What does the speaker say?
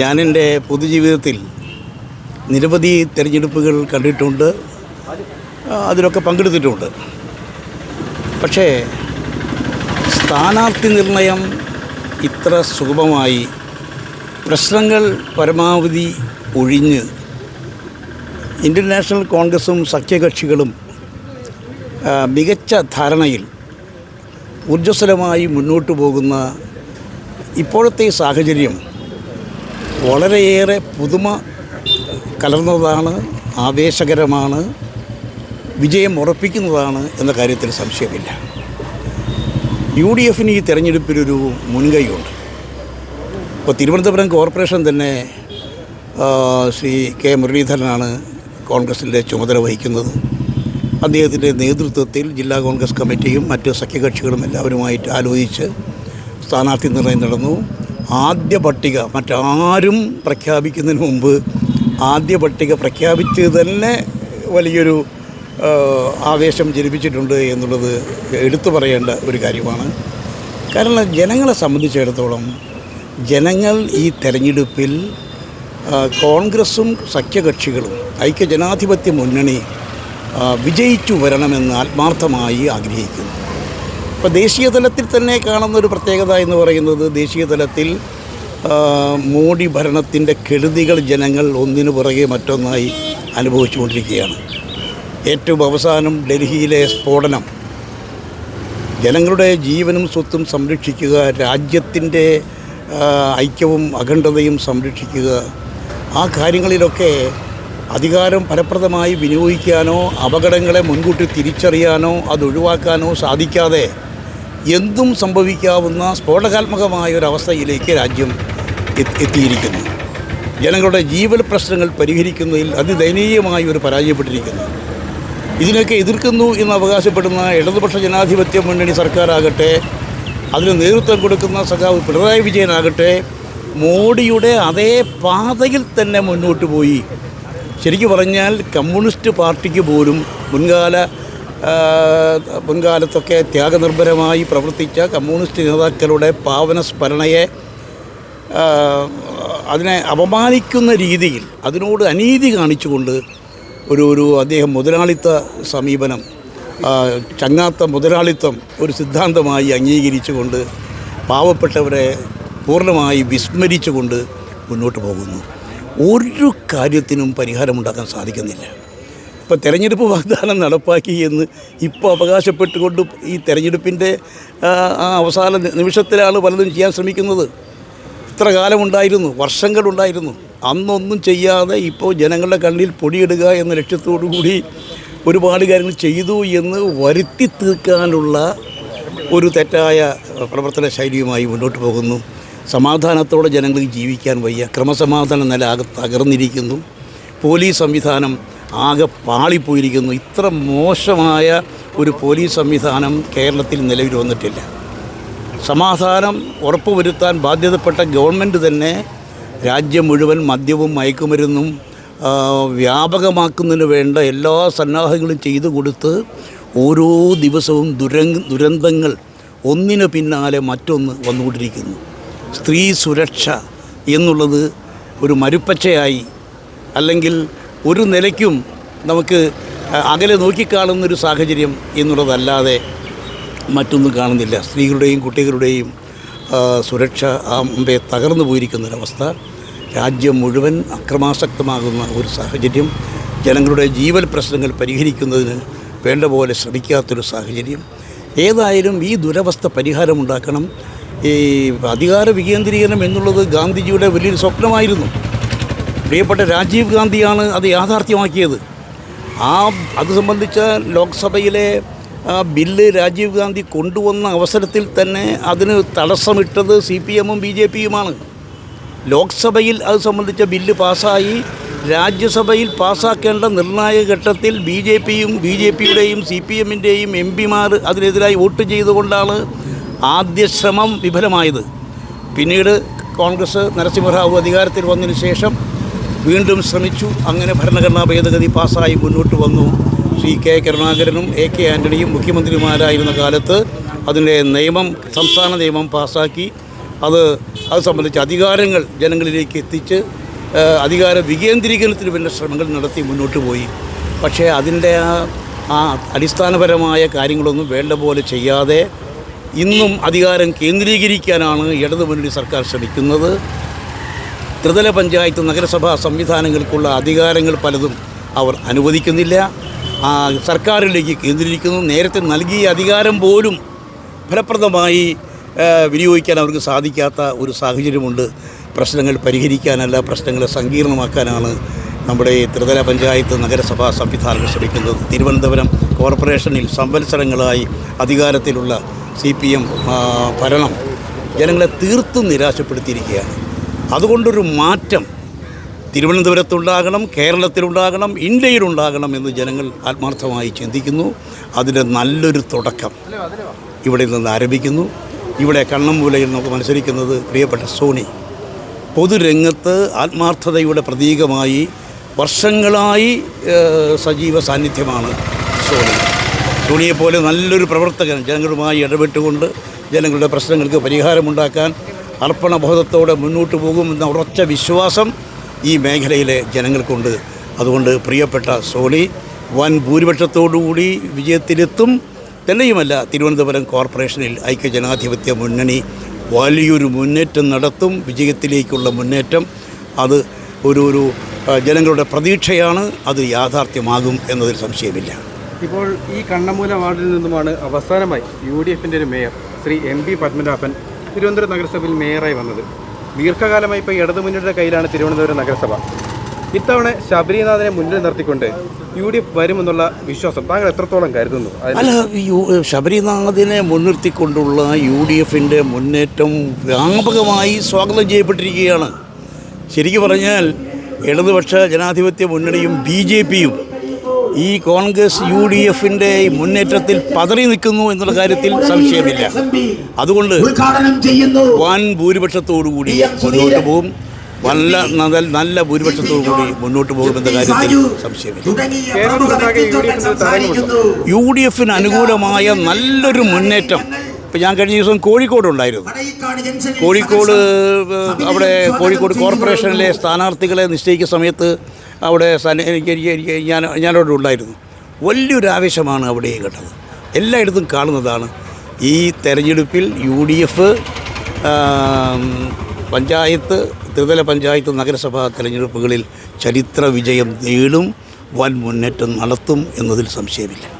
ഞാൻ എന്റെ പൊതുജീവിതത്തിൽ നിരവധി തിരഞ്ഞെടുപ്പുകൾ കണ്ടിട്ടുണ്ട്. അതിലൊക്കെ പങ്കെടുത്തിട്ടുണ്ട്. പക്ഷേ സ്ഥാനാർത്ഥി നിർണയം ഇത്ര സുഗമമായി പ്രശ്നങ്ങൾ പരമാവധി ഒഴിഞ്ഞ് ഇന്ത്യൻ നാഷണൽ കോൺഗ്രസും സഖ്യകക്ഷികളും മികച്ച ധാരണയിൽ ഊർജസ്വലമായി മുന്നോട്ട് പോകുന്ന ഇപ്പോഴത്തെ സാഹചര്യം വളരെയേറെ പുതുമ കലർന്നതാണ് ആവേശകരമാണ് വിജയം ഉറപ്പിക്കുന്നതാണ് എന്ന കാര്യത്തിൽ സംശയമില്ല. യു ഡി എഫിന് ഈ തെരഞ്ഞെടുപ്പിലൊരു മുൻകൈയുണ്ട്. ഇപ്പോൾ തിരുവനന്തപുരം കോർപ്പറേഷൻ തന്നെ ശ്രീ കെ മുരളീധരനാണ് കോൺഗ്രസിന്റെ ചുമതല വഹിക്കുന്നത്. അദ്ദേഹത്തിന്റെ നേതൃത്വത്തിൽ ജില്ലാ കോൺഗ്രസ് കമ്മിറ്റിയും മറ്റ് സഖ്യകക്ഷികളും എല്ലാവരുമായിട്ട് ആലോചിച്ച് സ്ഥാനാർത്ഥി നിർണയം നടന്നു. ആദ്യ പട്ടിക മറ്റാരും പ്രഖ്യാപിക്കുന്നതിന് മുമ്പ് ആദ്യ പട്ടിക പ്രഖ്യാപിച്ച് തന്നെ വലിയൊരു ആവേശം ജനിപ്പിച്ചിട്ടുണ്ട് എന്നുള്ളത് എടുത്തു പറയേണ്ട ഒരു കാര്യമാണ്. കാരണം ജനങ്ങളെ സംബന്ധിച്ചിടത്തോളം ജനങ്ങൾ ഈ തെരഞ്ഞെടുപ്പിൽ കോൺഗ്രസും സഖ്യകക്ഷികളും ഐക്യജനാധിപത്യ മുന്നണി വിജയിച്ചു വരണമെന്ന് ആത്മാർത്ഥമായി ആഗ്രഹിക്കുന്നു. ഇപ്പോൾ ദേശീയ തലത്തിൽ തന്നെ കാണുന്ന ഒരു പ്രത്യേകത എന്ന് പറയുന്നത് ദേശീയ തലത്തിൽ മോഡി ഭരണത്തിന്റെ കെടുതികൾ ജനങ്ങൾ ഒന്നിനു പുറകെ മറ്റൊന്നായി അനുഭവിച്ചുകൊണ്ടിരിക്കുകയാണ്. ഏറ്റവും അവസാനം ഡൽഹിയിലെ സ്ഫോടനം. ജനങ്ങളുടെ ജീവനും സ്വത്തും സംരക്ഷിക്കുക രാജ്യത്തിന്റെ ഐക്യവും അഖണ്ഡതയും സംരക്ഷിക്കുക ആ കാര്യങ്ങളിലൊക്കെ അധികാരം ഫലപ്രദമായി വിനിയോഗിക്കാനോ അപകടങ്ങളെ മുൻകൂട്ടി തിരിച്ചറിയാനോ അതൊഴിവാക്കാനോ സാധിക്കാതെ എന്തും സംഭവിക്കാവുന്ന സ്ഫോടകാത്മകമായ ഒരവസ്ഥയിലേക്ക് രാജ്യം എത്തിയിരിക്കുന്നു. ജനങ്ങളുടെ ജീവൽ പ്രശ്നങ്ങൾ പരിഹരിക്കുന്നതിൽ അതിദയനീയമായി ഒരു പരാജയപ്പെട്ടിരിക്കുന്നു. ഇതിനൊക്കെ എതിർക്കുന്നു എന്ന് അവകാശപ്പെടുന്ന ഇടതുപക്ഷ ജനാധിപത്യ മുന്നണി സർക്കാരാകട്ടെ അതിന് നേതൃത്വം കൊടുക്കുന്ന സഖാവ് പിണറായി വിജയനാകട്ടെ മോഡിയുടെ അതേ പാതയിൽ തന്നെ മുന്നോട്ട് പോയി. ശരിക്കു പറഞ്ഞാൽ കമ്മ്യൂണിസ്റ്റ് പാർട്ടിക്ക് പോലും മുൻകാല മുൻകാലത്തൊക്കെ ത്യാഗനിർഭരമായി പ്രവർത്തിച്ച കമ്മ്യൂണിസ്റ്റ് നേതാക്കളുടെ പാവന സ്മരണയെ അതിനെ അപമാനിക്കുന്ന രീതിയിൽ അതിനോട് അനീതി കാണിച്ചുകൊണ്ട് ഒരു ഒരു അദ്ദേഹം മുതലാളിത്ത സമീപനം ചങ്ങാത്ത മുതലാളിത്തം ഒരു സിദ്ധാന്തമായി അംഗീകരിച്ചുകൊണ്ട് പാവപ്പെട്ടവരെ പൂർണമായി വിസ്മരിച്ചുകൊണ്ട് മുന്നോട്ട് പോകുന്നു. ഒരു കാര്യത്തിനും പരിഹാരമുണ്ടാക്കാൻ സാധിക്കുന്നില്ല. ഇപ്പോൾ തെരഞ്ഞെടുപ്പ് വാഗ്ദാനം നടപ്പാക്കി എന്ന് ഇപ്പോൾ അവകാശപ്പെട്ടുകൊണ്ട് ഈ തെരഞ്ഞെടുപ്പിന്റെ ആ, അവസാന നിമിഷത്തിലാണ് പലതും ചെയ്യാൻ ശ്രമിക്കുന്നത്. ഇത്ര കാലമുണ്ടായിരുന്നു വർഷങ്ങളുണ്ടായിരുന്നു. അന്നൊന്നും ചെയ്യാതെ ഇപ്പോൾ ജനങ്ങളുടെ കണ്ണിൽ പൊടിയിടുക എന്ന ലക്ഷ്യത്തോടു കൂടി ഒരുപാട് കാര്യങ്ങൾ ചെയ്തു എന്ന് വരുത്തി തീർക്കാനുള്ള ഒരു തെറ്റായ പ്രവർത്തന ശൈലിയുമായി മുന്നോട്ട് പോകുന്നു. സമാധാനത്തോടെ ജനങ്ങൾക്ക് ജീവിക്കാൻ വയ്യ. ക്രമസമാധാനം നില തകർന്നിരിക്കുന്നു. പോലീസ് സംവിധാനം ആകെ പാളിപ്പോയിരിക്കുന്നു. ഇത്ര മോശമായ ഒരു പോലീസ് സംവിധാനം കേരളത്തിൽ നിലവിൽ വന്നിട്ടില്ല. സമാധാനം ഉറപ്പുവരുത്താൻ ബാധ്യതപ്പെട്ട ഗവൺമെന്റ് തന്നെ രാജ്യം മുഴുവൻ മദ്യവും മയക്കുമരുന്നും വ്യാപകമാക്കുന്നതിന് വേണ്ട എല്ലാ സന്നാഹങ്ങളും ചെയ്തു കൊടുത്ത് ഓരോ ദിവസവും ദുര ദുരന്തങ്ങൾ ഒന്നിന് പിന്നാലെ മറ്റൊന്ന് വന്നുകൊണ്ടിരിക്കുന്നു. സ്ത്രീ സുരക്ഷ എന്നുള്ളത് ഒരു മരുപ്പച്ചയായി അല്ലെങ്കിൽ ഒരു നിലയ്ക്കും നമുക്ക് അകലെ നോക്കിക്കാണുന്നൊരു സാഹചര്യം എന്നുള്ളതല്ലാതെ മറ്റൊന്നും കാണുന്നില്ല. സ്ത്രീകളുടെയും കുട്ടികളുടെയും സുരക്ഷ ആ മുമ്പേ തകർന്നു പോയിരിക്കുന്നൊരവസ്ഥ. രാജ്യം മുഴുവൻ അക്രമാസക്തമാകുന്ന ഒരു സാഹചര്യം. ജനങ്ങളുടെ ജീവൽ പ്രശ്നങ്ങൾ പരിഹരിക്കുന്നതിന് വേണ്ട പോലെ ശ്രമിക്കാത്തൊരു സാഹചര്യം. ഏതായാലും ഈ ദുരവസ്ഥ പരിഹാരമുണ്ടാക്കണം. ഈ അധികാര വികേന്ദ്രീകരണം എന്നുള്ളത് ഗാന്ധിജിയുടെ വലിയൊരു സ്വപ്നമായിരുന്നു. പ്രിയപ്പെട്ട രാജീവ് ഗാന്ധിയാണ് അത് യാഥാർത്ഥ്യമാക്കിയത്. ആ അത് സംബന്ധിച്ച ലോക്സഭയിലെ ബില്ല് രാജീവ് ഗാന്ധി കൊണ്ടുവന്ന അവസരത്തിൽ തന്നെ അതിന് തടസ്സമിട്ടത് സി പി എമ്മും ബി ജെ പിയുമാണ് ലോക്സഭയിൽ അത് സംബന്ധിച്ച ബില്ല് പാസ്സായി രാജ്യസഭയിൽ പാസ്സാക്കേണ്ട നിർണായക ഘട്ടത്തിൽ ബി ജെ പിയും ബി ജെ പിയുടെയും സി പി എമ്മിന്റെയും എം പിമാർ അതിനെതിരായി വോട്ട് ചെയ്തുകൊണ്ടാണ് ആദ്യ ശ്രമം വിഫലമായത്. പിന്നീട് കോൺഗ്രസ് നരസിംഹറാവു അധികാരത്തിൽ വന്നതിന് ശേഷം വീണ്ടും ശ്രമിച്ചു. അങ്ങനെ ഭരണഘടനാ ഭേദഗതി പാസ്സായി മുന്നോട്ട് വന്നു. ശ്രീ കെ കരുണാകരനും എ കെ ആന്റണിയും മുഖ്യമന്ത്രിമാരായിരുന്ന കാലത്ത് അതിന്റെ നിയമം സംസ്ഥാന നിയമം പാസ്സാക്കി. അത് അത് സംബന്ധിച്ച് അധികാരങ്ങൾ ജനങ്ങളിലേക്ക് എത്തിച്ച് അധികാര വികേന്ദ്രീകരണത്തിന് വേണ്ട ശ്രമങ്ങൾ നടത്തി മുന്നോട്ട് പോയി. പക്ഷേ അതിന്റെ ആ ആ അടിസ്ഥാനപരമായ കാര്യങ്ങളൊന്നും വേണ്ട പോലെ ചെയ്യാതെ ഇന്നും അധികാരം കേന്ദ്രീകരിക്കാനാണ് ഇടതുമുന്നണി സർക്കാർ ശ്രമിക്കുന്നത്. ത്രിതല പഞ്ചായത്ത് നഗരസഭാ സംവിധാനങ്ങൾക്കുള്ള അധികാരങ്ങൾ പലതും അവർ അനുവദിക്കുന്നില്ല. സർക്കാരിലേക്ക് കേന്ദ്രീകരിക്കുന്നു. നേരത്തെ നൽകിയ അധികാരം പോലും ഫലപ്രദമായി വിനിയോഗിക്കാൻ അവർക്ക് സാധിക്കാത്ത ഒരു സാഹചര്യമുണ്ട്. പ്രശ്നങ്ങൾ പരിഹരിക്കാനല്ല പ്രശ്നങ്ങളെ സങ്കീർണമാക്കാനാണ് നമ്മുടെ ത്രിതല പഞ്ചായത്ത് നഗരസഭാ സംവിധാനങ്ങൾ ശ്രമിക്കുന്നത്. തിരുവനന്തപുരം കോർപ്പറേഷനിൽ സംവത്സരങ്ങളായി അധികാരത്തിലുള്ള സി പി എം ഭരണം ജനങ്ങളെ തീർത്തും നിരാശപ്പെടുത്തിയിരിക്കുകയാണ്. അതുകൊണ്ടൊരു മാറ്റം തിരുവനന്തപുരത്തുണ്ടാകണം കേരളത്തിലുണ്ടാകണം ഇന്ത്യയിലുണ്ടാകണം എന്ന് ജനങ്ങൾ ആത്മാർത്ഥമായി ചിന്തിക്കുന്നു. അതിന്റെ നല്ലൊരു തുടക്കം ഇവിടെ നിന്ന് ആരംഭിക്കുന്നു. ഇവിടെ കണ്ണമ്പൂലയിൽ നമുക്ക് മത്സരിക്കുന്നത് പ്രിയപ്പെട്ട സോണി. പൊതുരംഗത്ത് ആത്മാർത്ഥതയുടെ പ്രതീകമായി വർഷങ്ങളായി സജീവ സാന്നിധ്യമാണ് സോണി. സോണിയെപ്പോലെ നല്ലൊരു പ്രവർത്തകൻ ജനങ്ങളുമായി ഇടപെട്ടുകൊണ്ട് ജനങ്ങളുടെ പ്രശ്നങ്ങൾക്ക് പരിഹാരമുണ്ടാക്കാൻ അർപ്പണബോധത്തോടെ മുന്നോട്ട് പോകുമെന്ന ഉറച്ച വിശ്വാസം ഈ മേഖലയിലെ ജനങ്ങൾക്കുണ്ട്. അതുകൊണ്ട് പ്രിയപ്പെട്ട സോണി വൻ ഭൂരിപക്ഷത്തോടുകൂടി വിജയത്തിലെത്തും. തന്നെയുമല്ല തിരുവനന്തപുരം കോർപ്പറേഷനിൽ ഐക്യജനാധിപത്യ മുന്നണി വലിയൊരു മുന്നേറ്റം നടത്തും. വിജയത്തിലേക്കുള്ള മുന്നേറ്റം അത് ഒരു ഒരു ജനങ്ങളുടെ പ്രതീക്ഷയാണ്. അത് യാഥാർത്ഥ്യമാകും എന്നതിൽ സംശയമില്ല. ഇപ്പോൾ ഈ കണ്ണമൂല വാർഡിൽ നിന്നുമാണ് അവസാനമായി യു ഡി എഫിന്റെ ഒരു mayor Shri M P Padmanabhan Thiruvananthapuram നഗരസഭയിൽ മേയറായി വന്നത്. ദീർഘകാലമായി ഇപ്പോൾ ഇടതുമുന്നണിയുടെ കയ്യിലാണ് തിരുവനന്തപുരം നഗരസഭ. ഇത്തവണ ശബരിനാഥനെ മുന്നിൽ നിർത്തിക്കൊണ്ട് യു ഡി എഫ് വരുമെന്നുള്ള വിശ്വാസം താങ്കൾ എത്രത്തോളം കരുതുന്നു? അല്ല ശബരിനാഥിനെ മുൻനിർത്തിക്കൊണ്ടുള്ള യു ഡി എഫിന്റെ മുന്നേറ്റം വ്യാപകമായി സ്വാഗതം ചെയ്യപ്പെട്ടിരിക്കുകയാണ്. ശരിക്കു പറഞ്ഞാൽ ഇടതുപക്ഷ ജനാധിപത്യ മുന്നണിയും ബി ജെ പിയും ഈ കോൺഗ്രസ് യു ഡി എഫിന്റെ മുന്നേറ്റത്തിൽ പതറി നിൽക്കുന്നു എന്നുള്ള കാര്യത്തിൽ സംശയമില്ല. അതുകൊണ്ട് വൻ ഭൂരിപക്ഷത്തോടുകൂടി മുന്നോട്ട് പോകും. നല്ല നല്ല നല്ല ഭൂരിപക്ഷത്തോടു കൂടി മുന്നോട്ട് പോകുമെന്ന കാര്യത്തിൽ സംശയമില്ല. യു ഡി എഫിന് അനുകൂലമായ നല്ലൊരു മുന്നേറ്റം. ഇപ്പം ഞാൻ കഴിഞ്ഞ ദിവസം കോഴിക്കോട് ഉണ്ടായിരുന്നു കോഴിക്കോട് അവിടെ കോഴിക്കോട് കോർപ്പറേഷനിലെ സ്ഥാനാർത്ഥികളെ നിശ്ചയിക്കുന്ന സമയത്ത് അവിടെ എനിക്ക് എനിക്ക് ഞാൻ ഞാനവിടെ ഉണ്ടായിരുന്നു. വലിയൊരു ആവേശമാണ് അവിടെ കേട്ടത് എല്ലായിടത്തും കാണുന്നതാണ് ഈ തെരഞ്ഞെടുപ്പിൽ യു ഡി എഫ് പഞ്ചായത്ത് ത്രിതല പഞ്ചായത്ത് നഗരസഭാ തെരഞ്ഞെടുപ്പുകളിൽ ചരിത്ര വിജയം നേടും വൻ മുന്നേറ്റം നടത്തും എന്നതിൽ സംശയമില്ല.